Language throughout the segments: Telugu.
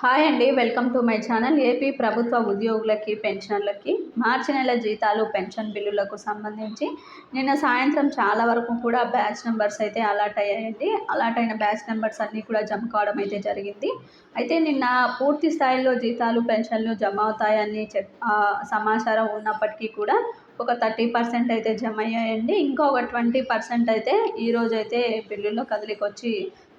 హాయ్ అండి welcome to my channel. AP ప్రభుత్వ ఉద్యోగులకి పెన్షన్లకి మార్చి నెల జీతాలు పెన్షన్ బిల్లులకు సంబంధించి నిన్న సాయంత్రం చాలా వరకు కూడా బ్యాచ్ నెంబర్స్ అయితే అలాట్ అయ్యాయండి. అలాట్ అయిన బ్యాచ్ నెంబర్స్ అన్నీ కూడా జమ కావడం అయితే జరిగింది. అయితే నిన్న పూర్తి స్థాయిలో జీతాలు పెన్షన్లు జమ అవుతాయని చెప్ సమాచారం ఉన్నప్పటికీ కూడా ఒక థర్టీ పర్సెంట్ అయితే జమ అయ్యాయండి. ఇంకొక ట్వంటీ పర్సెంట్ అయితే ఈరోజైతే అయితే బిల్లుల్లో కదిలికొచ్చి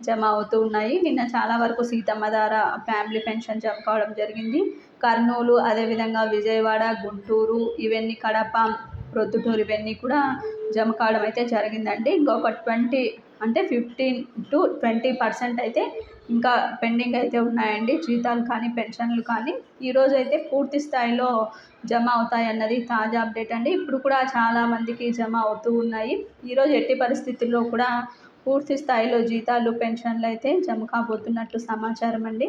జమ అవుతూ ఉన్నాయి. నిన్న చాలా వరకు సీతమ్మ ధార ఫ్యామిలీ పెన్షన్ జమ కావడం జరిగింది. కర్నూలు అదేవిధంగా విజయవాడ గుంటూరు ఇవన్నీ కడప ప్రొద్దుటూరు ఇవన్నీ కూడా జమ కావడం అయితే జరిగిందండి. ఇంకొక ట్వంటీ అంటే ఫిఫ్టీన్ టు ట్వంటీ పర్సెంట్ అయితే ఇంకా పెండింగ్ అయితే ఉన్నాయండి. జీతాలు కానీ పెన్షన్లు కానీ ఈరోజు అయితే పూర్తి స్థాయిలో జమ అవుతాయి అన్నది తాజా అప్డేట్ అండి. ఇప్పుడు కూడా చాలామందికి జమ అవుతూ ఉన్నాయి. ఈరోజు ఎట్టి పరిస్థితుల్లో కూడా పూర్తి స్థాయిలో జీతాలు పెన్షన్లు అయితే జమ కాబోతున్నట్లు సమాచారం అండి.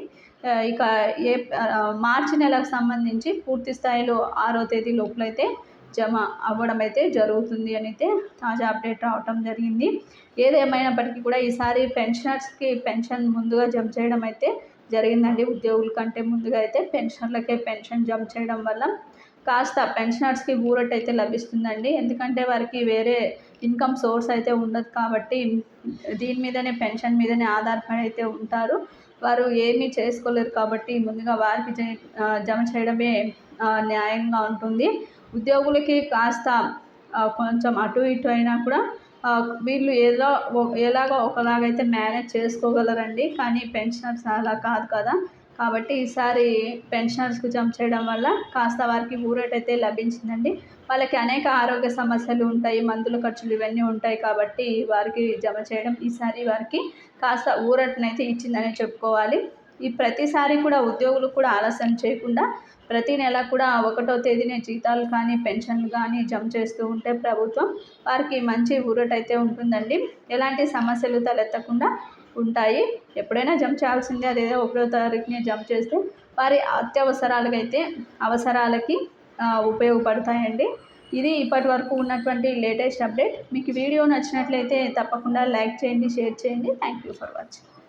ఇక ఏ మార్చి నెలకు సంబంధించి పూర్తి స్థాయిలో ఆరో తేదీ లోపలైతే జమ అవ్వడం అయితే జరుగుతుంది అని అయితే తాజా అప్డేట్ రావటం జరిగింది. ఏదేమైనప్పటికీ కూడా ఈసారి పెన్షనర్స్కి పెన్షన్ ముందుగా జమ చేయడం అయితే జరిగిందండి. ఉద్యోగుల కంటే ముందుగా అయితే పెన్షన్లకే పెన్షన్ జమ చేయడం వల్ల కాస్త పెన్షనర్స్కి ఊరట అయితే లభిస్తుందండి. ఎందుకంటే వారికి వేరే ఇన్కమ్ సోర్స్ అయితే ఉండదు కాబట్టి దీని మీదనే పెన్షన్ మీదనే ఆధారపడి అయితే ఉంటారు. వారు ఏమీ చేసుకోలేరు కాబట్టి ముందుగా వారికి జమ చేయడమే న్యాయంగా ఉంటుంది. ఉద్యోగులకి కాస్త కొంచెం అటు ఇటు అయినా కూడా వీళ్ళు ఏదో ఎలాగో ఒకలాగైతే మేనేజ్ చేసుకోగలరండి. కానీ పెన్షనర్స్ అలా కాదు కదా. కాబట్టి ఈసారి పెన్షనర్స్కు జమ చేయడం వల్ల కాస్త వారికి ఊరటైతే లభించిందండి. వాళ్ళకి అనేక ఆరోగ్య సమస్యలు ఉంటాయి మందుల ఖర్చులు ఇవన్నీ ఉంటాయి కాబట్టి వారికి జమ చేయడం ఈసారి వారికి కాస్త ఊరటనైతే ఇచ్చిందని చెప్పుకోవాలి. ఈ ప్రతిసారి కూడా ఉద్యోగులు కూడా ఆలస్యం చేయకుండా ప్రతి నెల కూడా ఒకటో తేదీనే జీతాలు కానీ పెన్షన్లు కానీ జమ చేస్తూ ఉంటే ప్రభుత్వం వారికి మంచి ఊరటైతే ఉంటుందండి. ఎలాంటి సమస్యలు తలెత్తకుండా ఉంటాయి. ఎప్పుడైనా జంప్ చేయాల్సిందే అదేదో ఒకటో తారీఖునే జంప్ చేస్తే వారి అత్యవసరాలకైతే అవసరాలకి ఉపయోగపడతాయండి. ఇది ఇప్పటి వరకు ఉన్నటువంటి లేటెస్ట్ అప్డేట్. మీకు వీడియో నచ్చినట్లయితే తప్పకుండా లైక్ చేయండి షేర్ చేయండి. Thank you for watching.